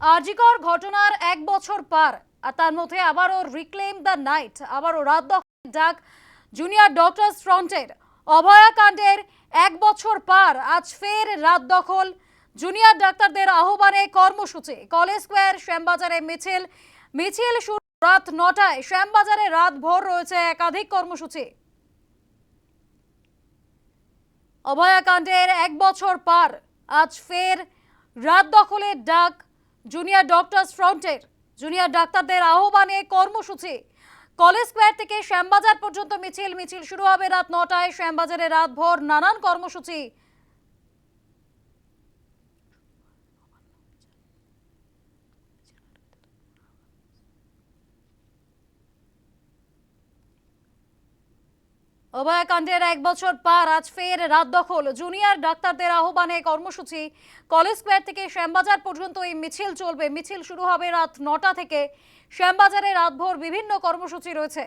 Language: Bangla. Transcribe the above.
আরজিকর ঘটনার এক বছর পার, আর তার মধ্যে আবারও রিক্লেম দ্য নাইট আবারও রাত দখলের ডাক জুনিয়র ডক্টরস ফ্রন্টের অভয়াকাণ্ডের এক বছর পার, আজ ফের রাত দখল। জুনিয়র ডাক্তারদের আহ্বানে কর্মসূচি কলেজ স্কোয়ার শ্যামবাজারে মিছিল। মিছিল শুরু রাত নটায়, শ্যামবাজারে রাত ভোর রয়েছে একাধিক কর্মসূচি। অভয়াকাণ্ডের এক বছর পার, আজ ফের রাত দখলের ডাক। জুনিয়র ডক্টরস ফ্রন্টের জুনিয়র ডাক্তারদের আহ্বানে কর্মসূচি। কলেজ স্কোয়ার থেকে শ্যামবাজার পর্যন্ত মিছিল মিছিল শুরু হবে রাত নটায়। শ্যামবাজারে রাতভর নানান কর্মসূচি। অভয়াকাণ্ডের এক বছর পার আজ ফের রাত দখল। জুনিয়র ডাক্তারদের আহ্বানে কর্মসূচি। কলেজ স্কোয়ার থেকে শ্যামবাজার পর্যন্ত এই মিছিল চলবে। মিছিল শুরু হবে রাত নটা থেকে। শ্যামবাজারে রাতভর বিভিন্ন কর্মসূচি রয়েছে।